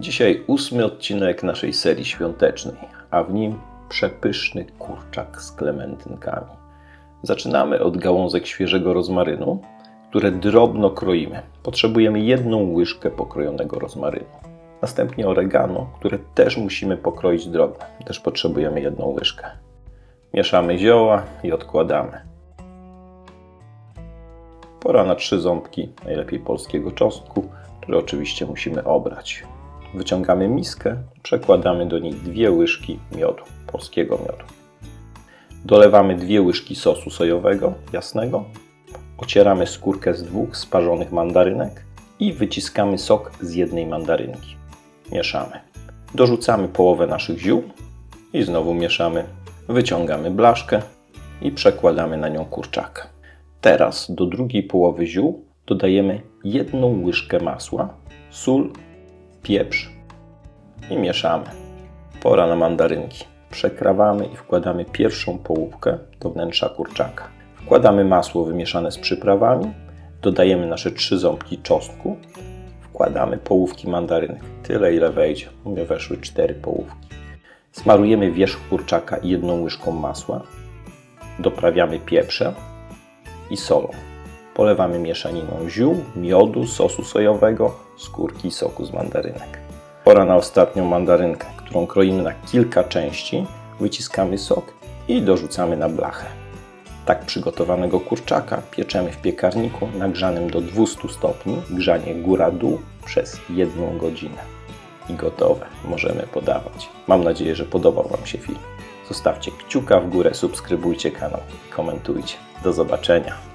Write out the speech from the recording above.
Dzisiaj ósmy odcinek naszej serii świątecznej, a w nim przepyszny kurczak z klementynkami. Zaczynamy od gałązek świeżego rozmarynu, które drobno kroimy. Potrzebujemy jedną łyżkę pokrojonego rozmarynu. Następnie oregano, które też musimy pokroić drobno. Też potrzebujemy jedną łyżkę. Mieszamy zioła i odkładamy. Pora na trzy ząbki, najlepiej polskiego czosnku, które oczywiście musimy obrać. Wyciągamy miskę, przekładamy do niej dwie łyżki miodu, polskiego miodu. Dolewamy dwie łyżki sosu sojowego, jasnego. Ocieramy skórkę z dwóch sparzonych mandarynek i wyciskamy sok z jednej mandarynki. Mieszamy. Dorzucamy połowę naszych ziół i znowu mieszamy. Wyciągamy blaszkę i przekładamy na nią kurczaka. Teraz do drugiej połowy ziół dodajemy jedną łyżkę masła, sól, pieprz i mieszamy. Pora na mandarynki. Przekrawamy i wkładamy pierwszą połówkę do wnętrza kurczaka. Wkładamy masło wymieszane z przyprawami, dodajemy nasze trzy ząbki czosnku, wkładamy połówki mandarynek. Tyle ile wejdzie. U mnie weszły cztery połówki. Smarujemy wierzch kurczaka jedną łyżką masła. Doprawiamy pieprzem i solą. Polewamy mieszaniną ziół, miodu, sosu sojowego, skórki i soku z mandarynek. Pora na ostatnią mandarynkę, którą kroimy na kilka części, wyciskamy sok i dorzucamy na blachę. Tak przygotowanego kurczaka pieczemy w piekarniku nagrzanym do 200 stopni, grzanie góra-dół przez jedną godzinę. I gotowe, możemy podawać. Mam nadzieję, że podobał Wam się film. Zostawcie kciuka w górę, subskrybujcie kanał i komentujcie. Do zobaczenia.